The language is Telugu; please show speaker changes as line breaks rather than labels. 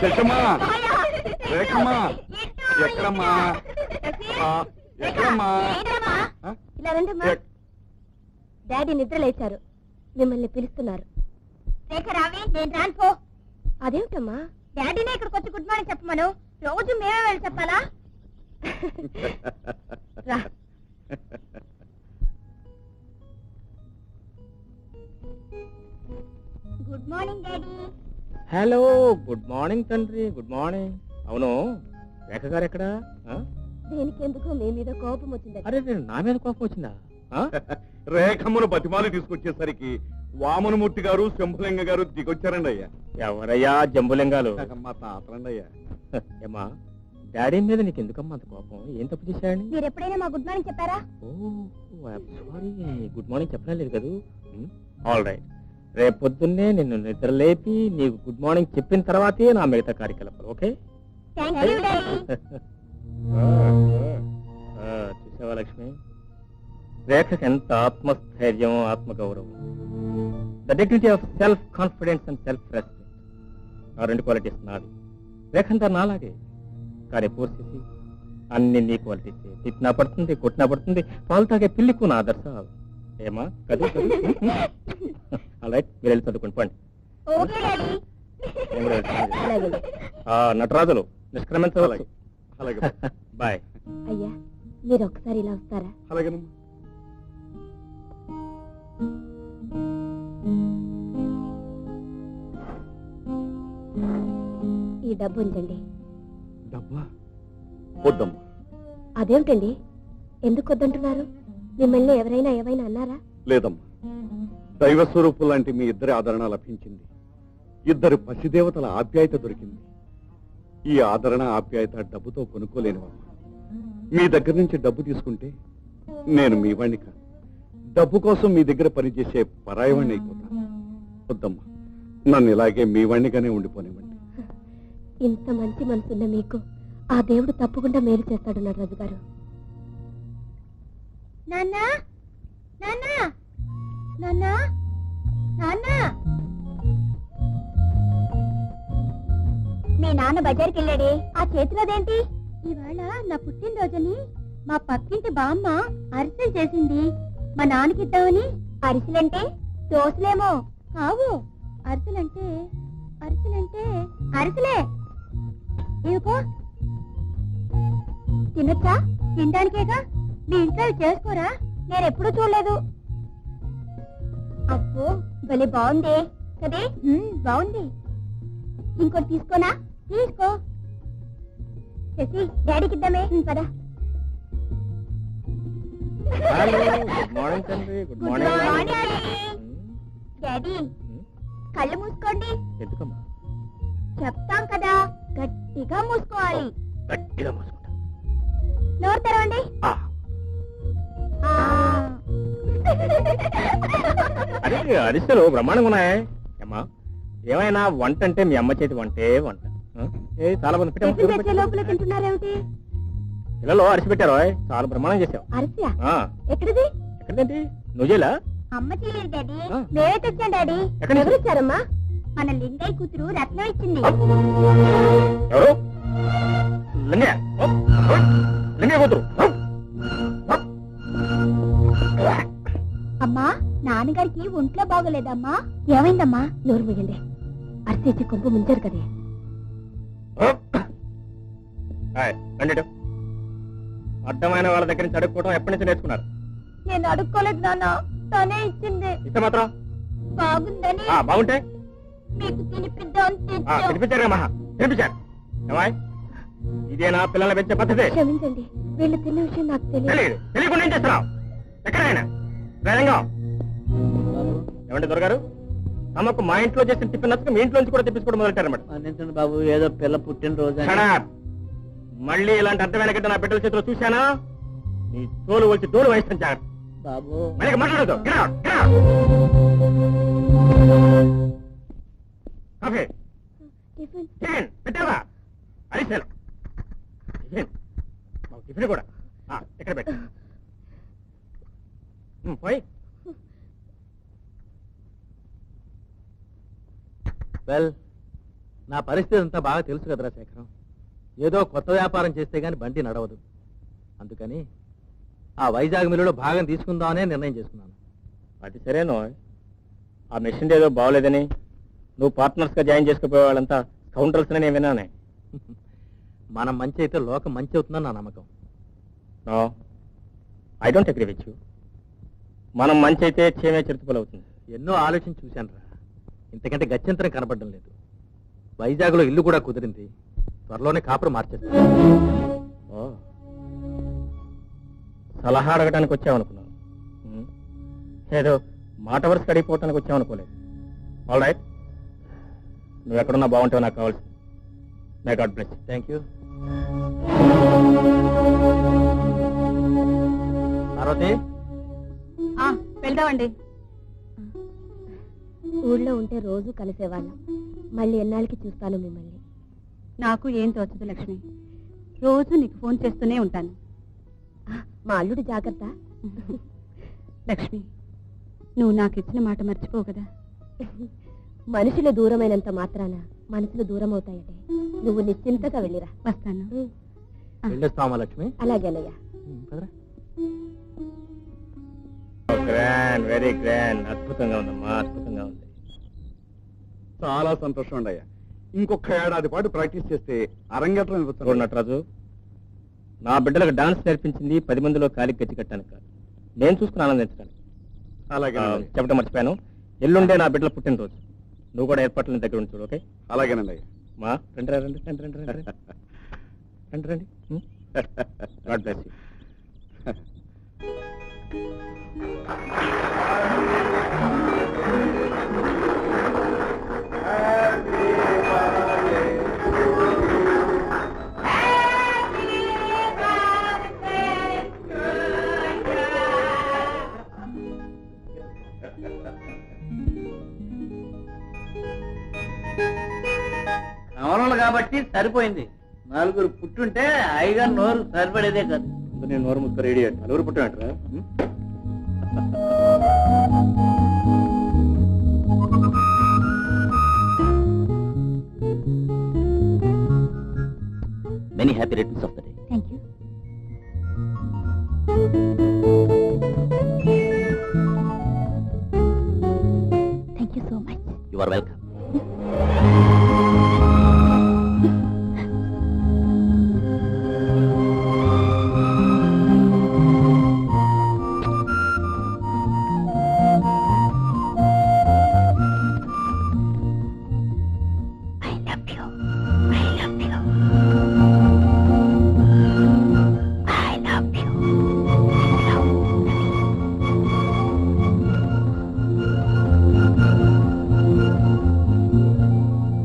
శశమ్మా రేఖమ్మా. ఎక్కడమ్మా? ఎక్కడమ్మా?
ఇలా రండమ్మా. డాడీ నిద్ర లేచారు. మిమ్మల్ని పిలుస్తున్నారు. రేఖ రావి నేను రాను పో. అదేమిటమ్మా? డాడీనే ఇక్కడికి వచ్చి గుడ్ మార్నింగ్ చెప్పమను. రోజు మేమే వెళ్ళి చెప్పాలా? రా. Good morning daddy.
Hello good morning తండ్రి గుడ్ మార్నింగ్. అవును రేఖ గారు ఎక్కడా?
దేనికెందుకు మీ మీద కోపం వచ్చింది.
అరే నేను నా మీద కోపం వచ్చిందా? ఆ?
రేఖమ్మను బతిమాలి తీసుకొచ్చేసరికి వామనమూర్తి గారు శంభులింగ గారు దిగొచ్చారండి అయ్యా.
ఎవరయ్యా జంబులింగాలు?
మా తాతలండి అయ్యా.
ఏమా డాడీ మీద నీకు ఎందుకమ్మా అంత కోపం? ఏం తప్పు చేశాడని
మీరు ఎప్పుడైనా మా గుడ్ మార్నింగ్ చెప్పారా?
ఓ సారీ గుడ్ మార్నింగ్ చెప్పడం లేదు కదూ? ఆల్ రైట్ రేపు పొద్దున్నే నిన్ను నిద్రలేపి నీకు గుడ్ మార్నింగ్ చెప్పిన తర్వాతే నా మిగతా కార్యకలాపాలు ఓకే? చూసావా లక్ష్మి? రేఖకి ఎంత ఆత్మస్థైర్యం ఆత్మగౌరవం. The dignity of self confidence and self respect ఆ రెండు క్వాలిటీస్ నావి. రేఖ అంతా నాలాగే. కానీ పూర్తి అన్ని నీ క్వాలిటీస్ తిట్టినా పడుతుంది కొట్టినా పడుతుంది. పాలు తాగే పిల్లికు నా ఆదర్శం ఏమా? కదూ అలా మీరు వెళ్ళి చదువుకోండి పండి. నటరాజులు నిష్క్రమించవచ్చు
అలాగే.
బాయ్.
అయ్యా మీరు ఒకసారి ఇలా వస్తారా?
అలాగేనమ్మా.
ఈ డబ్బు ఉంచండి
డబ్బా? వద్దమ్మా.
అదేమిటండి? ఎందుకు వద్దంటున్నారు? మిమ్మల్ని ఎవరైనా ఏమైనా అన్నారా?
లేదమ్మా. దైవ స్వరూపు లాంటి మీ ఇద్దరి ఆదరణ లభించింది. ఇద్దరు పసిదేవతల ఆప్యాయత దొరికింది. ఈ ఆదరణ ఆప్యాయత డబ్బుతో కొనుక్కోలేనివమ్మా. మీ దగ్గర నుంచి డబ్బు తీసుకుంటే నేను మీ వాణ్ణి కాదు. డబ్బు కోసం మీ దగ్గర పనిచేసే పరాయవాణ్ణి అయిపోతాను. వద్దమ్మా. నన్ను ఇలాగే మీ వాణ్ణిగానే ఉండిపోనివ్వండి.
ఇంత మంచి మనసున్న మీకు ఆ దేవుడు తప్పకుండా మేలు చేస్తాడు నటరాజు గారు నాన్నా నాన్నా నాన్నా నాన్నా. మీ నాన్న బజార్కి వెళ్ళాడే ఆ చేతిలోదేంటి? ఇవాళ నా పుట్టినరోజుని మా పక్కింటి బామ్మ అరిసెలు చేసింది. మా నాన్నకిద్దామని అరిసెలంటే దోశలేమో కావు. అరిసెలంటే అరిసెలంటే అరిసెలే. ఇవికో తినొచ్చా? తినడానికేగా? మీ ఇంట్లో చేసుకోరా? నేను ఎప్పుడూ చూడలేదు. అబ్బో భలే బాగుంది కదే? బాగుంది. ఇంకోటి తీసుకోనా? తీసుకో. శశి డాడీకి ఇద్దామే. పద.
హలో గుడ్ మార్నింగ్ తండ్రి good
Good
morning
morning. Daddy. కళ్ళు మూసుకోండి. చెప్తాం కదా గట్టిగా మూసుకోవాలి.
గట్టిగా మూసుకుంటా.
నోరు తెరవండి.
అరిసెలు బ్రహ్మాండంగా ఉన్నాయి. అమ్మా ఏమైనా వంట అంటే మీ అమ్మ చేతి వంటే వంట? ఏ చాలా మంది పిల్లలు అరిసి పెట్టారు. చాలా బ్రహ్మాండం చేసావు ఎక్కడేంటి నువ్వు చేయలా?
అమ్మ చేయలేదు డాడీ.
ఆ.
మేమే తెచ్చాం డాడీ.
ఎక్కడి నుంచి?
ఎవరు ఇచ్చారమ్మా మన లింగయ్య కూతురు రత్నం ఇచ్చింది.
ఎవరు? లింగయ్య. ఓ, ఓ, లింగయ్య కూతురు.
నాన్నగారికి ఒంట్లో బాగోలేదమ్మా. ఏమైందమ్మా? నోరు ముయ్యండి అరిసి కొంపు ముంచారు కదే.
అడ్డమైన వాళ్ళ దగ్గర నుంచి అడుక్కోవడం ఎప్పటి నుంచి నేర్చుకున్నారు.
నేను అడుక్కోలేదు నాన్న. తనే ఇచ్చింది.
ఇస్తే మాత్రం?
బాగుందని.
ఆ, బాగుంటే?
మీకు తినిపిద్దాం
తినిపించారు మహా. తినిపించారు. ఏమాయ్ ఇదేనా పిల్లల్ని పెంచే పద్ధతి.
క్షమించండి. వీళ్ళు తిన్న విషయం నాకు తెలియదు.
తెలియకుండా ఏం చేస్తున్నావు? ఎక్కడైనా? రంగం. ఏమంటే దొరగారు? తమకు మా ఇంట్లో చేసిన టిఫిన్ నచ్చక మీ ఇంట్లో నుంచి కూడా తెప్పించుకోవడం మొదలెట్టారన్నమాట.
మన్నించండి బాబు ఏదో పిల్ల పుట్టినరోజు.
మళ్ళీ ఇలాంటి అర్థమైన గడ్డ నా బిడ్డల చేతిలో చూశానా? నీ తోలు వచ్చి తోలు వహిస్తాను జాగ్రత్త.
బాబు.
మళ్ళీ మాట్లాడదు. కాఫీ పెట్టావా? టిఫిన్ కూడా. ఆ, ఇక్కడ పెట్టు. పోయి.
వెల్
నా పరిస్థితి అంతా బాగా తెలుసు కదరా శేఖరం. ఏదో కొత్త వ్యాపారం చేస్తే గాని బండి నడవదు. అందుకని ఆ వైజాగ్ మిల్లులో భాగం తీసుకుందామనే నిర్ణయం చేసుకున్నాను.
అది సరేనో ఆ మెషిన్ ఏదో బాగోలేదని నువ్వు పార్ట్నర్స్గా జాయిన్ చేసుకుపోయే వాళ్ళంతా కౌంటర్స్ నేను విన్నానే.
మనం మంచి అయితే లోకం మంచి అవుతుందని నా నమ్మకం.
I don't agree with you మనం మంచి అయితే క్షేమే చిరుతుపలు అవుతుంది.
ఎన్నో ఆలోచన చూశాను రా ఇంతకంటే గత్యంతరం కనపడడం లేదు. వైజాగ్లో ఇల్లు కూడా కుదిరింది. త్వరలోనే కాపురు మార్చేస్తాను
ఓ. సలహా అడగడానికి వచ్చామనుకున్నాను ఏదో మాట వరుస అడిగిపోవటానికి వచ్చామనుకోలేదు ఆల్ రైట్ నువ్వు ఎక్కడున్నా బాగుంటావు నాకు కావాల్సి may god bless
thank you Parvati?
వెళ్దామండి. ఊళ్ళో ఉంటే రోజు కలిసేవాళ్ళం. మళ్ళీ ఎన్నాళ్ళకి చూస్తాను మిమ్మల్ని.
నాకు ఏం తోచదు లక్ష్మి. రోజు నీకు ఫోన్ చేస్తూనే ఉంటాను.
మా అల్లుడు జాగ్రత్త.
లక్ష్మి నువ్వు నాకు ఇచ్చిన మాట మర్చిపోవు కదా.
మనుషులు దూరమైనంత మాత్రాన మనసులు దూరం అవుతాయటే నువ్వు నిశ్చింతగా వెళ్ళిరా.
వస్తాను.
వెళ్ళొస్తామా లక్ష్మి?
అలాగేనయ్యా
పదరా.
Grand very grand. అద్భుతంగా ఉందమ్మా అద్భుతంగా ఉంది.
చాలా సంతోషం అండి అయ్యా. ఇంకొక ఏడాది పాటు ప్రాక్టీస్ చేస్తే అరంగేట్రం
చూడు నటరాజు నా బిడ్డలకు డాన్స్ నేర్పించింది పది మందిలో కాలికి గట్టి కట్టాను కాదు. నేను చూసుకుని ఆనందించడానికి.
అలాగే
ఆ, చెప్పడం మర్చిపోయాను. ఎల్లుండే నా బిడ్డల పుట్టినరోజు. నువ్వు కూడా ఏర్పాట్ల దగ్గర ఉంచు ఓకే?
అలాగేనండి అయ్యా.
మా రండి రా, రండి రండి రండి రండి రండి. రండి గాడ్ బ్లెస్ యూ.
కమలంలో కాబట్టి సరిపోయింది. నలుగురు పుట్టుంటే ఐగా నోరు సరిపడేదే కాదు.
నేను నోరు ముక్కరు ఇడియట్ నలుగురు పుట్టినట్రా
many happy returns of the day
thank you thank you so much
you are welcome 男朋友。